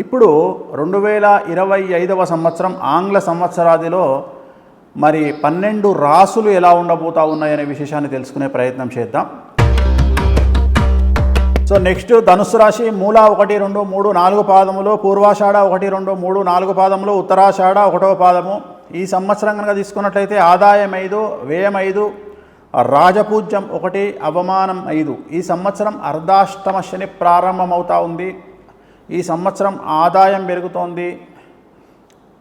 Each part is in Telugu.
ఇప్పుడు రెండు వేల ఇరవై ఐదవ సంవత్సరం ఆంగ్ల సంవత్సరాదిలో మరి పన్నెండు రాసులు ఎలా ఉండబోతా ఉన్నాయనే విశేషాన్ని తెలుసుకునే ప్రయత్నం చేద్దాం. సో నెక్స్ట్ ధనుసు రాశి మూల ఒకటి రెండు మూడు నాలుగు పాదములు పూర్వాషాఢ ఒకటి రెండు మూడు నాలుగు పాదములు ఉత్తరాషాఢ ఒకటవ పాదము. ఈ సంవత్సరం కనుక తీసుకున్నట్లయితే ఆదాయం ఐదు వ్యయం ఐదు రాజపూజ్యం ఒకటి అవమానం ఐదు. ఈ సంవత్సరం అర్ధాష్టమ శని ప్రారంభమవుతా ఉంది. ఈ సంవత్సరం ఆదాయం పెరుగుతోంది.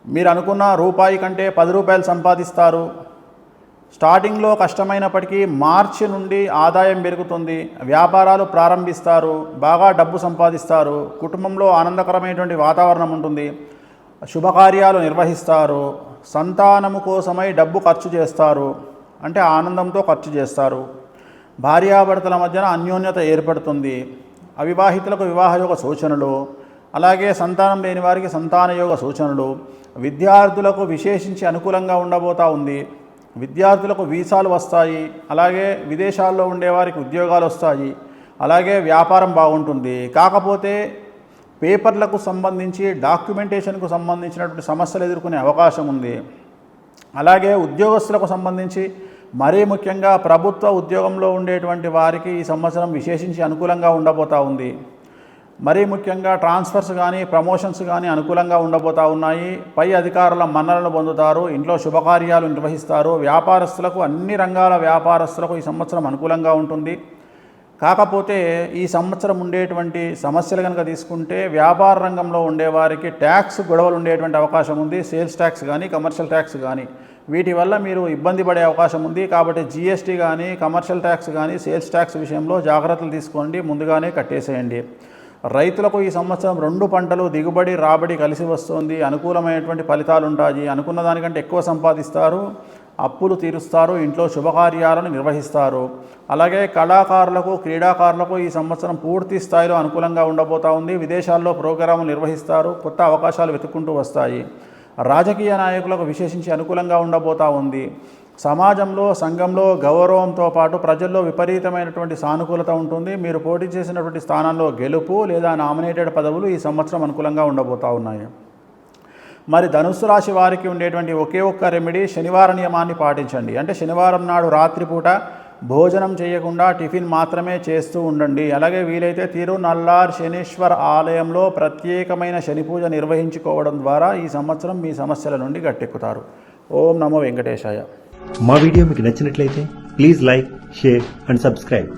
మీరు అనుకున్న రూపాయి కంటే పది రూపాయలు సంపాదిస్తారు. స్టార్టింగ్లో కష్టమైనప్పటికీ మార్చి నుండి ఆదాయం పెరుగుతుంది. వ్యాపారాలు ప్రారంభిస్తారు. బాగా డబ్బు సంపాదిస్తారు. కుటుంబంలో ఆనందకరమైనటువంటి వాతావరణం ఉంటుంది. శుభకార్యాలు నిర్వహిస్తారు. సంతానము కోసమై డబ్బు ఖర్చు చేస్తారు. అంటే ఆనందంతో ఖర్చు చేస్తారు. భార్యాభర్తల మధ్యన అన్యోన్యత ఏర్పడుతుంది. అవివాహితులకు వివాహయోగ సూచనలు అలాగే సంతానం లేని వారికి సంతాన యోగ సూచనలు విద్యార్థులకు విశేషించి అనుకూలంగా ఉండబోతా ఉంది. విద్యార్థులకు వీసాలు వస్తాయి. అలాగే విదేశాల్లో ఉండేవారికి ఉద్యోగాలు వస్తాయి. అలాగే వ్యాపారం బాగుంటుంది. కాకపోతే పేపర్లకు సంబంధించి డాక్యుమెంటేషన్కు సంబంధించినటువంటి సమస్యలు ఎదుర్కొనే అవకాశం ఉంది. అలాగే ఉద్యోగస్తులకు సంబంధించి మరీ ముఖ్యంగా ప్రభుత్వ ఉద్యోగంలో ఉండేటువంటి వారికి ఈ సంవత్సరం విశేషించి అనుకూలంగా ఉండబోతా ఉంది. మరీ ముఖ్యంగా ట్రాన్స్ఫర్స్ కానీ ప్రమోషన్స్ కానీ అనుకూలంగా ఉండబోతా ఉన్నాయి. పై అధికారుల మన్నలను పొందుతారు. ఇంట్లో శుభకార్యాలు నిర్వహిస్తారు. వ్యాపారస్తులకు అన్ని రంగాల వ్యాపారస్తులకు ఈ సంవత్సరం అనుకూలంగా ఉంటుంది. కాకపోతే ఈ సంవత్సరం ఉండేటువంటి సమస్యలు కనుక తీసుకుంటే వ్యాపార రంగంలో ఉండేవారికి ట్యాక్స్ గొడవలు ఉండేటువంటి అవకాశం ఉంది. సేల్స్ ట్యాక్స్ కానీ కమర్షియల్ ట్యాక్స్ కానీ వీటి వల్ల మీరు ఇబ్బంది పడే అవకాశం ఉంది. కాబట్టి జీఎస్టీ కానీ కమర్షియల్ ట్యాక్స్ కానీ సేల్స్ ట్యాక్స్ విషయంలో జాగ్రత్తలు తీసుకోండి. ముందుగానే కట్టేసేయండి. రైతులకు ఈ సంవత్సరం రెండు పంటలు దిగుబడి రాబడి కలిసి వస్తుంది. అనుకూలమైనటువంటి ఫలితాలు ఉంటాయి. అనుకున్న దానికంటే ఎక్కువ సంపాదిస్తారు. అప్పులు తీరుస్తారు. ఇంట్లో శుభకార్యాలను నిర్వహిస్తారు. అలాగే కళాకారులకు క్రీడాకారులకు ఈ సంవత్సరం పూర్తి స్థాయిలో అనుకూలంగా ఉండబోతా ఉంది. విదేశాల్లో ప్రోగ్రాములు నిర్వహిస్తారు. కొత్త అవకాశాలు వెతుక్కుంటూ వస్తాయి. రాజకీయ నాయకులకు విశేషించి అనుకూలంగా ఉండబోతా ఉంది. సమాజంలో సంఘంలో గౌరవంతో పాటు ప్రజల్లో విపరీతమైనటువంటి సానుకూలత ఉంటుంది. మీరు పోటీ చేసినటువంటి స్థానంలో గెలుపు లేదా నామినేటెడ్ పదవులు ఈ సంవత్సరం అనుకూలంగా ఉండబోతా ఉన్నాయి. మరి ధనుసు రాశి వారికి ఉండేటువంటి ఒకే ఒక్క రెమెడీ శనివార నియమాన్ని పాటించండి. అంటే శనివారం నాడు రాత్రిపూట భోజనం చేయకుండా టిఫిన్ మాత్రమే చేస్తూ ఉండండి. అలాగే వీలైతే తిరునల్లార్ శనీశ్వర్ ఆలయంలో ప్రత్యేకమైన శని పూజ నిర్వహించుకోవడం ద్వారా ఈ సంవత్సరం మీ సమస్యల నుండి గట్టెక్కుతారు. ఓం నమో వెంకటేశాయ. మా వీడియో మీకు నచ్చినట్లయితే please like share and subscribe.